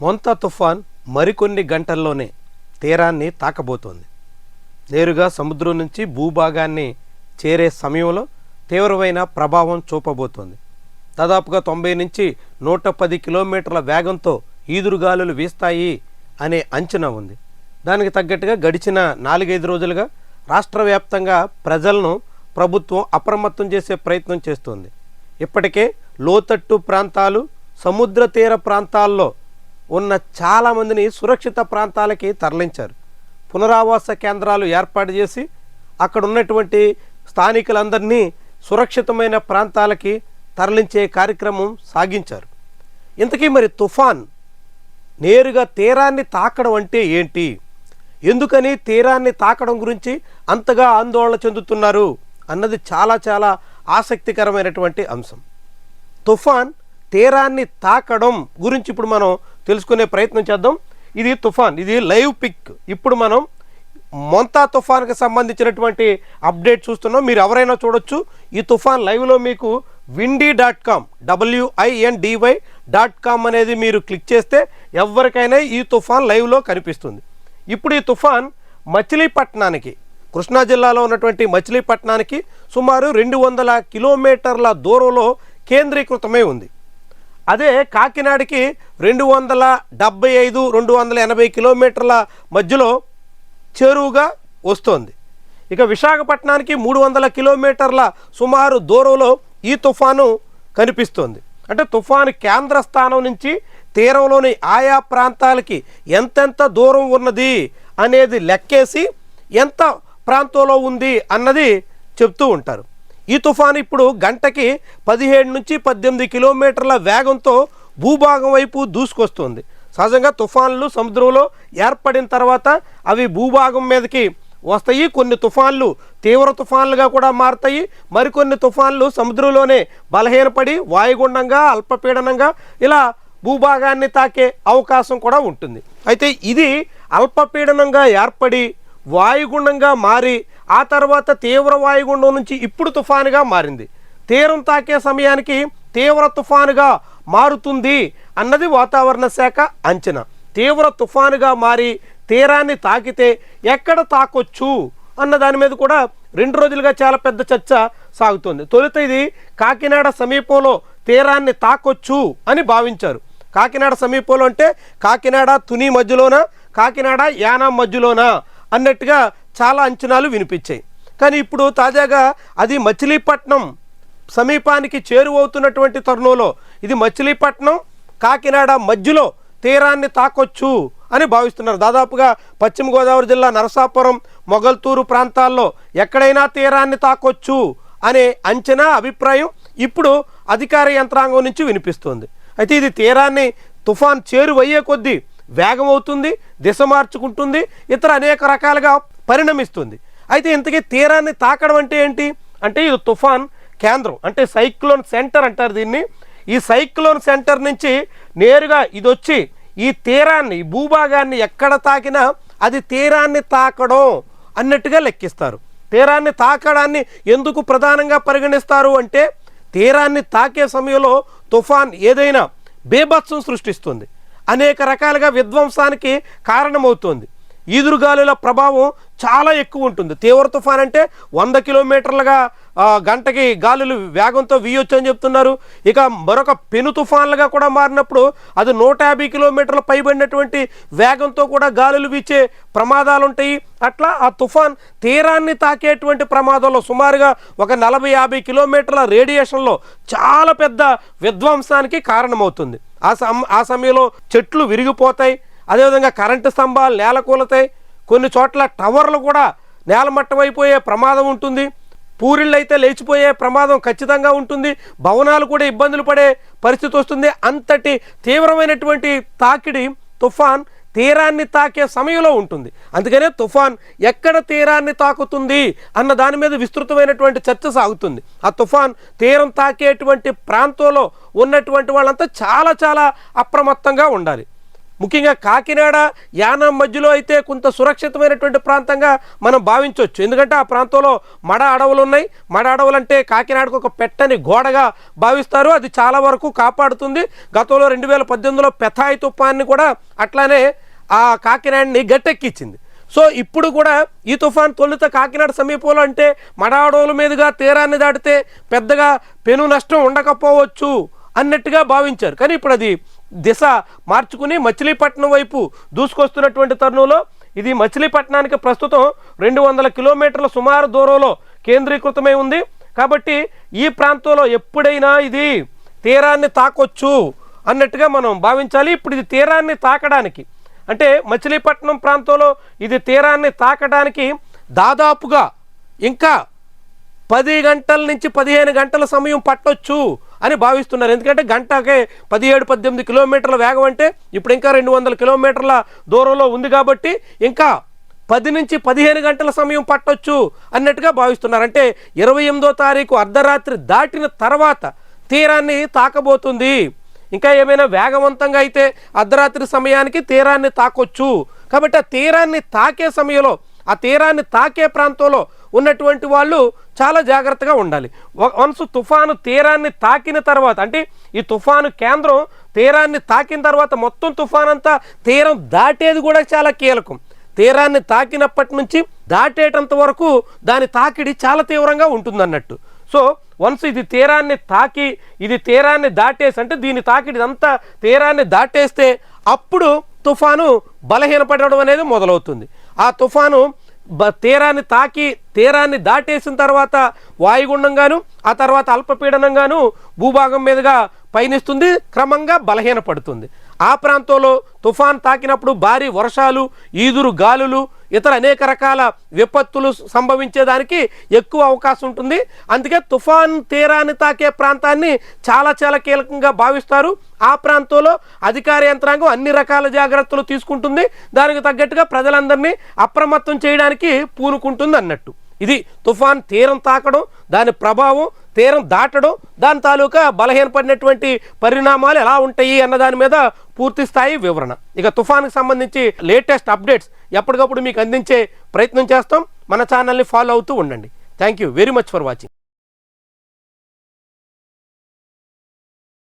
మొంతా తుఫాన్ మరికొన్ని గంటల్లోనే తీరాన్ని తాకబోతోంది. నేరుగా సముద్రం నుంచి భూభాగాన్ని చేరే సమయంలో తీవ్రమైన ప్రభావం చూపబోతోంది. దాదాపుగా తొంభై నుంచి నూట పది కిలోమీటర్ల వేగంతో ఈదురుగాలులు వీస్తాయి అనే అంచనా ఉంది. దానికి తగ్గట్టుగా గడిచిన నాలుగైదు రోజులుగా రాష్ట్ర వ్యాప్తంగా ప్రజలను ప్రభుత్వం అప్రమత్తం చేసే ప్రయత్నం చేస్తోంది. ఇప్పటికే లోతట్టు ప్రాంతాలు సముద్ర తీర ప్రాంతాల్లో ఉన్న చాలామందిని సురక్షిత ప్రాంతాలకి తరలించారు. పునరావాస కేంద్రాలు ఏర్పాటు చేసి అక్కడ ఉన్నటువంటి స్థానికులందరినీ సురక్షితమైన ప్రాంతాలకి తరలించే కార్యక్రమం సాగించారు. ఇంతకీ మరి తుఫాన్ నేరుగా తీరాన్ని తాకడం అంటే ఏంటి? ఎందుకని తీరాన్ని తాకడం గురించి అంతగా ఆందోళన చెందుతున్నారు అన్నది చాలా చాలా ఆసక్తికరమైనటువంటి అంశం. తుఫాన్ తీరాన్ని తాకడం గురించి ఇప్పుడు మనం తెలుసుకునే ప్రయత్నం చేద్దాం. ఇది తుఫాన్ ఇది లైవ్ పిక్. ఇప్పుడు మనం మొంతా తుఫాన్కి సంబంధించినటువంటి అప్డేట్ చూస్తున్నాం. మీరు ఎవరైనా చూడొచ్చు. ఈ తుఫాన్ లైవ్లో మీకు windy dot com W I N D Y dot com అనేది మీరు క్లిక్ చేస్తే ఎవరికైనా ఈ తుఫాన్ లైవ్లో కనిపిస్తుంది. ఇప్పుడు ఈ తుఫాన్ మచిలీపట్నానికి కృష్ణా జిల్లాలో ఉన్నటువంటి మచిలీపట్నానికి సుమారు రెండు వందల కిలోమీటర్ల దూరంలో కేంద్రీకృతమై ఉంది. అదే కాకినాడకి రెండు వందల డెబ్బై ఐదు రెండు వందల ఎనభై కిలోమీటర్ల మధ్యలో చేరువుగా వస్తోంది. ఇక విశాఖపట్నానికి మూడు వందల కిలోమీటర్ల సుమారు దూరంలో ఈ తుఫాను కనిపిస్తోంది. అంటే తుఫాను కేంద్ర స్థానం నుంచి తీరంలోని ఆయా ప్రాంతాలకి ఎంతెంత దూరం ఉన్నది అనేది లెక్కేసి ఎంత ప్రాంతంలో ఉంది అన్నది చెప్తూ ఉంటారు. ఈ తుఫాను ఇప్పుడు గంటకి పదిహేడు నుంచి పద్దెనిమిది కిలోమీటర్ల వేగంతో భూభాగం వైపు దూసుకొస్తుంది. సహజంగా తుఫాన్లు సముద్రంలో ఏర్పడిన తర్వాత అవి భూభాగం మీదకి వస్తాయి. కొన్ని తుఫాన్లు తీవ్ర తుఫాన్లుగా కూడా మారుతాయి. మరికొన్ని తుఫాన్లు సముద్రంలోనే బలహీనపడి వాయుగుండంగా అల్పపీడనంగా ఇలా భూభాగాన్ని తాకే అవకాశం కూడా ఉంటుంది. అయితే ఇది అల్పపీడనంగా ఏర్పడి వాయుగుండంగా మారి ఆ తర్వాత తీవ్ర వాయుగుండం నుంచి ఇప్పుడు తుఫానుగా మారింది. తీరం తాకే సమయానికి తీవ్ర తుఫానుగా మారుతుంది అన్నది వాతావరణ శాఖ అంచనా. తీవ్ర తుఫానుగా మారి తీరాన్ని తాకితే ఎక్కడ తాకొచ్చు అన్న దాని మీద కూడా రెండు రోజులుగా చాలా పెద్ద చర్చ సాగుతుంది. తొలుత ఇది కాకినాడ సమీపంలో తీరాన్ని తాకొచ్చు అని భావించారు. కాకినాడ సమీపంలో అంటే కాకినాడ తుని మధ్యలోన? కాకినాడ యానాం మధ్యలోన? అన్నట్టుగా చాలా అంచనాలు వినిపించాయి. కానీ ఇప్పుడు తాజాగా అది మచిలీపట్నం సమీపానికి చేరువవుతున్నటువంటి తరుణంలో ఇది మచిలీపట్నం కాకినాడ మధ్యలో తీరాన్ని తాకొచ్చు అని భావిస్తున్నారు. దాదాపుగా పశ్చిమ గోదావరి జిల్లా నరసాపురం మొగల్తూరు ప్రాంతాల్లో ఎక్కడైనా తీరాన్ని తాకొచ్చు అనే అంచనా అభిప్రాయం ఇప్పుడు అధికార యంత్రాంగం నుంచి వినిపిస్తుంది. అయితే ఇది తీరాన్ని తుఫాన్ చేరువయ్యే కొద్దీ వేగం అవుతుంది దిశ మార్చుకుంటుంది ఇతర అనేక రకాలుగా పరిణమిస్తుంది. అయితే ఇంతకీ తీరాన్ని తాకడం అంటే ఏంటి? అంటే ఇది తుఫాన్ కేంద్రం అంటే సైక్లోన్ సెంటర్ అంటారు దీన్ని. ఈ సైక్లోన్ సెంటర్ నుంచి నేరుగా ఇది వచ్చి ఈ తీరాన్ని భూభాగాన్ని ఎక్కడ తాకినా అది తీరాన్ని తాకడం అన్నట్టుగా లెక్కిస్తారు. తీరాన్ని తాకడాన్ని ఎందుకు ప్రధానంగా పరిగణిస్తారు అంటే తీరాన్ని తాకే సమయంలో తుఫాన్ ఏదైనా బేభత్సం సృష్టిస్తుంది. అనేక రకాలుగా విధ్వంసానికి కారణమవుతుంది. ఈదురుగాలుల ప్రభావం చాలా ఎక్కువ ఉంటుంది. తీవ్ర తుఫాన్ అంటే వంద కిలోమీటర్లుగా గంటకి గాలులు వేగంతో వీయొచ్చు అని చెప్తున్నారు. ఇక మరొక పెను తుఫాన్లుగా కూడా మారినప్పుడు అది నూట యాభై కిలోమీటర్ల పైబడినటువంటి వేగంతో కూడా గాలులు వీచే ప్రమాదాలు ఉంటాయి అట్లా ఆ తుఫాన్ తీరాన్ని తాకేటువంటి ప్రమాదంలో సుమారుగా ఒక నలభై యాభై కిలోమీటర్ల రేడియేషన్లో చాలా పెద్ద విధ్వంసానికి కారణమవుతుంది. ఆ సమ ఆ సమయంలో చెట్లు విరిగిపోతాయి. అదేవిధంగా కరెంటు స్తంభాలు నేలకూలతాయి. కొన్ని చోట్ల టవర్లు కూడా నేలమట్టమైపోయే ప్రమాదం ఉంటుంది. పూరిళ్ళు అయితే లేచిపోయే ప్రమాదం ఖచ్చితంగా ఉంటుంది. భవనాలు కూడా ఇబ్బందులు పడే పరిస్థితి వస్తుంది. అంతటి తీవ్రమైనటువంటి తాకిడి తుఫాన్ తీరాన్ని తాకే సమయంలో ఉంటుంది. అందుకనే తుఫాన్ ఎక్కడ తీరాన్ని తాకుతుంది అన్న దాని మీద విస్తృతమైనటువంటి చర్చ సాగుతుంది. ఆ తుఫాన్ తీరం తాకేటువంటి ప్రాంతంలో ఉన్నటువంటి వాళ్ళంతా చాలా చాలా అప్రమత్తంగా ఉండాలి. ముఖ్యంగా కాకినాడ యానం మధ్యలో అయితే కొంత సురక్షితమైనటువంటి ప్రాంతంగా మనం భావించవచ్చు. ఎందుకంటే ఆ ప్రాంతంలో మడ అడవులు ఉన్నాయి. మడ అడవులు అంటే కాకినాడకు ఒక పెట్టని గోడగా భావిస్తారు. అది చాలా వరకు కాపాడుతుంది. గతంలో రెండు వేల పద్దెనిమిదిలో పెథాయి తుఫాన్ని కూడా అట్లానే ఆ కాకినాడని గట్టెక్కించింది. సో ఇప్పుడు కూడా ఈ తుఫాన్ తొలుత కాకినాడ సమీపంలో అంటే మడ అడవుల మీదుగా తీరాన్ని దాటితే పెద్దగా పెను నష్టం ఉండకపోవచ్చు. అన్నట్టుగా భావించారు. కానీ ఇప్పుడు అది దిశ మార్చుకుని మచిలీపట్నం వైపు దూసుకొస్తున్నటువంటి తరుణంలో ఇది మచిలీపట్నానికి ప్రస్తుతం రెండు వందల కిలోమీటర్ల సుమారు దూరంలో కేంద్రీకృతమై ఉంది. కాబట్టి ఈ ప్రాంతంలో ఎప్పుడైనా ఇది తీరాన్ని తాకొచ్చు అన్నట్టుగా మనం భావించాలి. ఇప్పుడు ఇది తీరాన్ని తాకడానికి అంటే మచిలీపట్నం ప్రాంతంలో ఇది తీరాన్ని తాకడానికి దాదాపుగా ఇంకా పది గంటల నుంచి పదిహేను గంటల సమయం పట్టొచ్చు. అని భావిస్తున్నారు. ఎందుకంటే గంటకే పదిహేడు పద్దెనిమిది కిలోమీటర్ల వేగం అంటే ఇప్పుడు ఇంకా రెండు వందల కిలోమీటర్ల దూరంలో ఉంది కాబట్టి ఇంకా పది నుంచి పదిహేను గంటల సమయం పట్టొచ్చు అన్నట్టుగా భావిస్తున్నారు. అంటే ఇరవై ఎనిమిదో తారీఖు అర్ధరాత్రి దాటిన తర్వాత తీరాన్ని తాకబోతుంది. ఇంకా ఏమైనా వేగవంతంగా అయితే అర్ధరాత్రి సమయానికి తీరాన్ని తాకొచ్చు. కాబట్టి ఆ తీరాన్ని తాకే సమయంలో ఆ తీరాన్ని తాకే ప్రాంతంలో ఉన్నటువంటి వాళ్ళు చాలా జాగ్రత్తగా ఉండాలి. వన్స్ తుఫాను తీరాన్ని తాకిన తర్వాత అంటే ఈ తుఫాను కేంద్రం తీరాన్ని తాకిన తర్వాత మొత్తం తుఫాన్ అంతా తీరం దాటేది కూడా చాలా కీలకం. తీరాన్ని తాకినప్పటి నుంచి దాటేటంత వరకు దాని తాకిడి చాలా తీవ్రంగా ఉంటుందన్నట్టు. సో వన్స్ ఇది తీరాన్ని తాకి ఇది తీరాన్ని దాటేసి అంటే దీని తాకిడి అంతా తీరాన్ని దాటేస్తే అప్పుడు తుఫాను బలహీనపడడం అనేది మొదలవుతుంది. ఆ తుఫాను బ తీరాన్ని తాకి తీరాన్ని దాటేసిన తర్వాత వాయుగుండంగాను ఆ తర్వాత అల్పపీడనంగాను భూభాగం మీదుగా పయనిస్తుంది క్రమంగా బలహీనపడుతుంది. ఆ ప్రాంతంలో తుఫాన్ తాకినప్పుడు భారీ వర్షాలు ఈదురు గాలులు ఇతర అనేక రకాల విపత్తులు సంభవించేదానికి ఎక్కువ అవకాశం ఉంటుంది. అందుకే తుఫాన్ తీరాన్ని తాకే ప్రాంతాన్ని చాలా చాలా కీలకంగా భావిస్తారు. ఆ ప్రాంతంలో అధికార యంత్రాంగం అన్ని రకాల జాగ్రత్తలు తీసుకుంటుంది. దానికి తగ్గట్టుగా ప్రజలందరినీ అప్రమత్తం చేయడానికి పూనుకుంటుంది అన్నట్టు. ఇది తుఫాన్ తీరం తాకడం దాని ప్రభావం తీరం దాటడం దాని తాలూకా బలహీనపడినటువంటి పరిణామాలు ఎలా ఉంటాయి అన్న దాని మీద పూర్తి స్థాయి వివరణ. ఇక తుఫాన్కి సంబంధించి లేటెస్ట్ అప్డేట్స్ ఎప్పటికప్పుడు మీకు అందించే ప్రయత్నం చేస్తాం. మన ఛానల్ని ఫాలో అవుతూ ఉండండి. Thank you very much for watching.